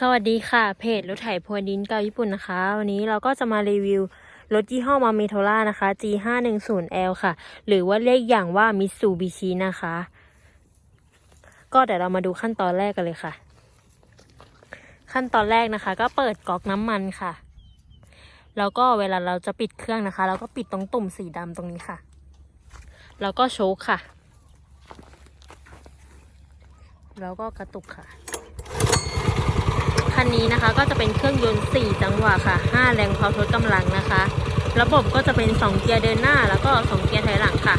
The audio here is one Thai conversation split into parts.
สวัสดีค่ะ เพจรถไถพรวนดินเกาญี่ปุ่นนะคะ วันนี้เราก็จะมารีวิวรถยี่ห้อมาเมโทล่านะคะ G510L ค่ะ หรือว่าเรียกอย่างว่ามิ t ซูบิชินะคะ ก็เดี๋ยวเรามาดูขั้นตอนแรกกันเลยค่ะ ขั้นตอนแรกนะคะ ก็เปิดก๊อกน้ำมันค่ะ แล้วก็เวลาเราจะปิดเครื่องนะคะ เราก็ปิดตรงตุ่มสีดำตรงนี้ค่ะ แล้วก็โชคค่ะ แล้วก็กระตุกค่ะ นนี้นะคะ ก็จะเป็นเครื่องยนต์ 4 จังหวะค่ะ 5 แรงเพาทดกำลังนะคะ ระบบก็จะเป็น 2 เกียร์เดินหน้า แล้วก็ 2 เกียร์ถอยหลังค่ะ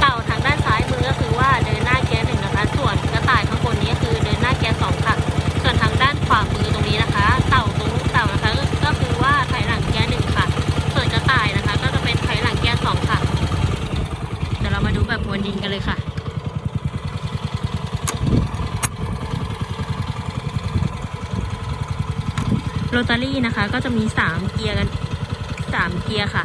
เต่าทางด้านซ้ายมือก็คือว่าเดินหน้าเกียร์หนึ่งนะคะ ส่วนกระต่ายข้างบนนี้ก็คือเดินหน้าเกียร์สองค่ะ ส่วนทางด้านขวามือตรงนี้นะคะ เต่าตรงลูกเต่านะคะก็คือว่าถอยหลังเกียร์หนึ่งค่ะ ส่วนกระต่ายนะคะ ก็จะเป็นถอยหลังเกียร์สองค่ะ เดี๋ยวเรามาดูแบบวนดินกันเลยค่ะ โรตารี่นะคะ ก็จะมี 3 เกียร์กัน 3 เกียร์ค่ะ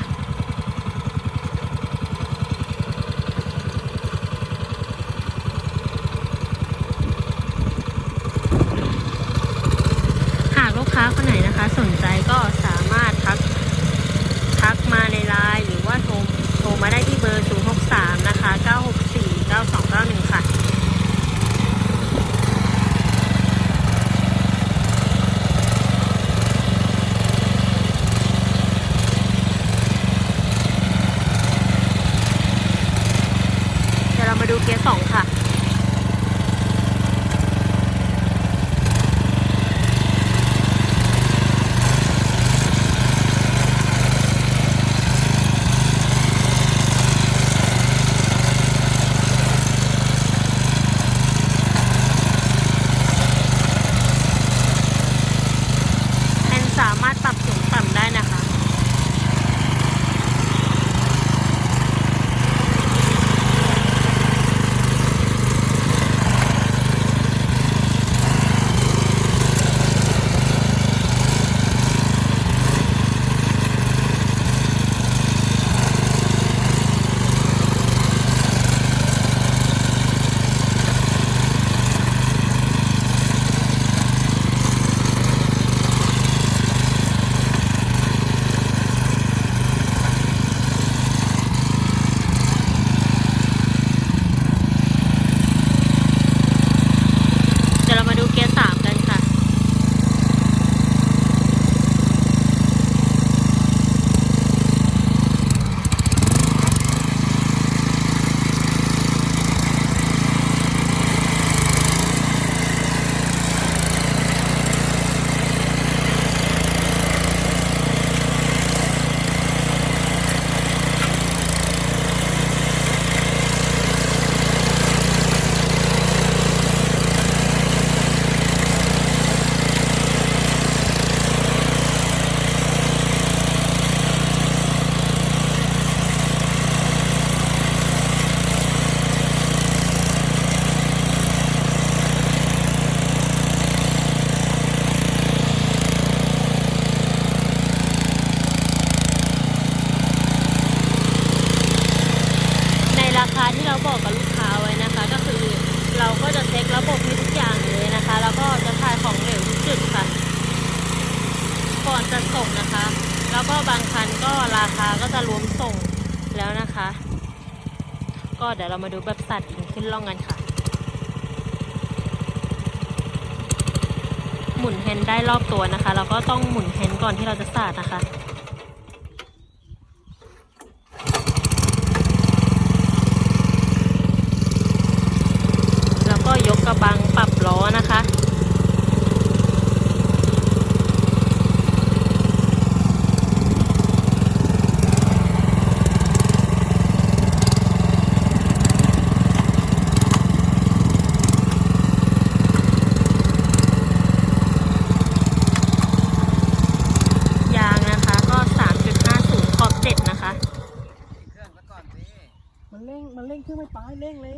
หากลูกค้าคนไหนนะคะ สนใจก็สามารถทัก ทักมาในไลน์หรือว่าโทรโทรมาได้ที่เบอร์ 063 นะคะ 964 9291 ค่ะ เกียร์สองค่ะแอนสามารถปรับต่ำได้นะคะ เดี๋ยวเรามาดูเกียร์สามกันค่ะ ในราคาที่เรา บอกกับลูกค้าไว้นะคะ ก็คือเราก็จะเช็คระบบให้ทุกอย่างเลยนะคะ แล้วก็จะถ่ายของเหลวทุกจุดค่ะ ก่อนจะส่งนะคะ แล้วก็บางคันก็ราคาก็จะรวมส่งแล้วนะคะ ก็เดี๋ยวเรามาดูแบบสัตว์อิงขึ้นล่องกันค่ะ หมุนแฮนด์ได้รอบตัวนะคะแล้วก็ต้องหมุนแฮนด์ก่อนที่เราจะสาดนะคะ แล้วก็ยกกระบังปรับล้อนะคะ ยางนะคะก็ 3.50 ขอบ7นะคะ เร่งเครื่องไม่ตายเร่งเลย